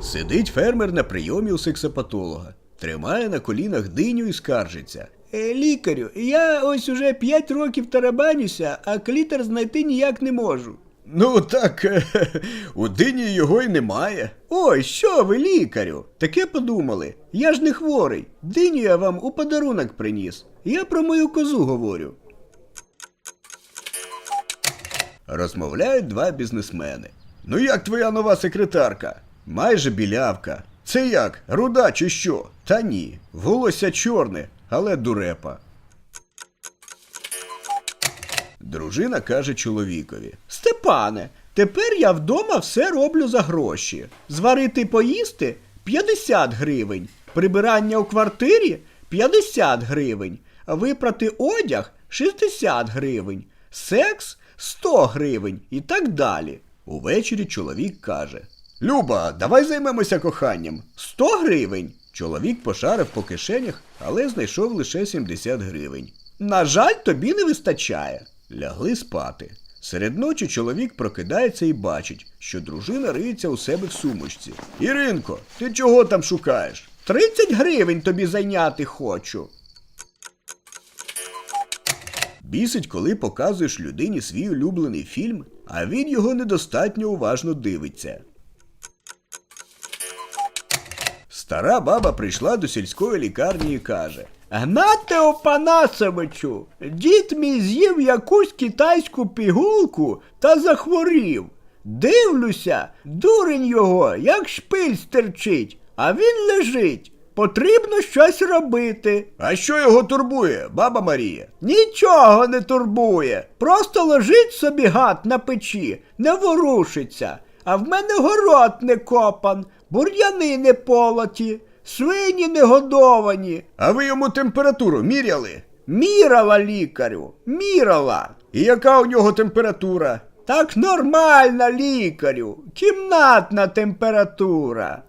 Сидить фермер на прийомі у сексопатолога, тримає на колінах диню і скаржиться. Е, лікарю, я ось уже 5 років тарабанюся, а клітер знайти ніяк не можу. Ну так, е, у дині його й немає. Ой, що ви, лікарю? Таке подумали. Я ж не хворий. Диню я вам у подарунок приніс. Я про мою козу говорю. Розмовляють два бізнесмени. Ну як твоя нова секретарка? Майже білявка. Це як, руда чи що? Та ні. Волосся чорне, але дурепа. Дружина каже чоловікові. Степане, тепер я вдома все роблю за гроші. Зварити поїсти 50 гривень, прибирання у квартирі 50 гривень, випрати одяг 60 гривень, секс 100 гривень і так далі. Увечері чоловік каже: Люба, давай займемося коханням. 100 гривень. Чоловік пошарив по кишенях, але знайшов лише 70 гривень. На жаль, тобі не вистачає. Лягли спати. Серед ночі чоловік прокидається і бачить, що дружина риється у себе в сумочці. Іринко, ти чого там шукаєш? 30 гривень тобі зайняти хочу. Бісить, коли показуєш людині свій улюблений фільм, а він його недостатньо уважно дивиться. Стара баба прийшла до сільської лікарні і каже: Гнате Опанасовичу, дід мій з'їв якусь китайську пігулку та захворів. Дивлюся, дурень його, як шпиль стерчить, а він лежить. Потрібно щось робити. А що його турбує, баба Марія? Нічого не турбує. Просто лежить собі гад на печі, не ворушиться. А в мене город не копан, бур'яни не полоті, свині не годовані. А ви йому температуру міряли? Мірала лікарю, мірала. І яка у нього температура? Так нормальна лікарю, кімнатна температура.